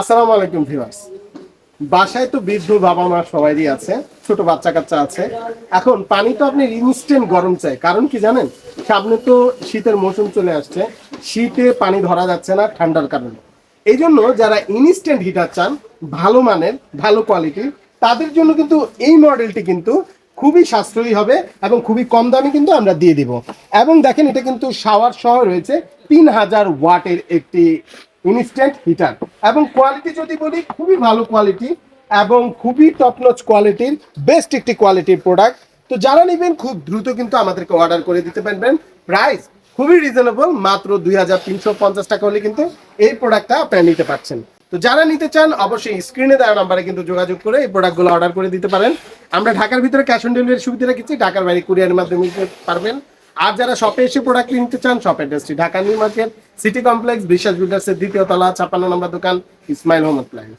আসসালামু আলাইকুম ভিউয়ার্স। বাসায় তো বৃদ্ধ বাবা মা সবাইই আছে, ছোট বাচ্চা কাচ্চা আছে। এখন পানি তো আপনি ইনস্ট্যান্ট গরম চাই। কারণ কি জানেন? সামনে তো শীতের মৌসুম চলে আসছে। শীতে পানি ধরা যাচ্ছে না ঠান্ডার কারণে। এই জন্য যারা ইনস্ট্যান্ট হিটার চান, ভালো মানের, ভালো কোয়ালিটির তাদের জন্য কিন্তু এই মডেলটি কিন্তু খুবই সাশ্রয়ী হবে এবং খুবই কম দামে কিন্তু আমরা দিয়ে দিব। এবং দেখেন এটা কিন্তু শাওয়ার সহ রয়েছে তিন হাজার ওয়াটের একটি ইনস্ট্যান্ট হিটার এবং কোয়ালিটি যদি বলি, খুবই ভালো কোয়ালিটি এবং খুবই টপনচ কোয়ালিটির বেস্ট একটি কোয়ালিটির প্রোডাক্ট তো যারা নেবেন, খুব দ্রুত কিন্তু আমাদেরকে অর্ডার করে দিতে পারবেন। প্রাইস খুবই রিজনেবল মাত্র দুই হাজার তিনশো পঞ্চাশ টাকা হলে কিন্তু এই প্রোডাক্টটা আপনারা নিতে পারছেন। তো যারা নিতে চান, অবশ্যই স্ক্রিনে দেওয়া নাম্বারে কিন্তু যোগাযোগ করে এই প্রোডাক্টগুলো অর্ডার করে দিতে পারেন। আমরা ঢাকার ভিতরে ক্যাশ অন ডেলিভারি সুবিধা রেখেছি, ঢাকার বাইরে কুরিয়ারের মাধ্যমে পারবেন। আর যারা শপে এসে প্রোডাক্ট কিনতে চান শপ অ্যাড্রেসটি Dhaka new market city complex Biswas বিল্ডার্সের দ্বিতীয় তলা, ছাপ্পান্ন নম্বর দোকান ইসমাইল হোম অ্যাপ্লায়েন্স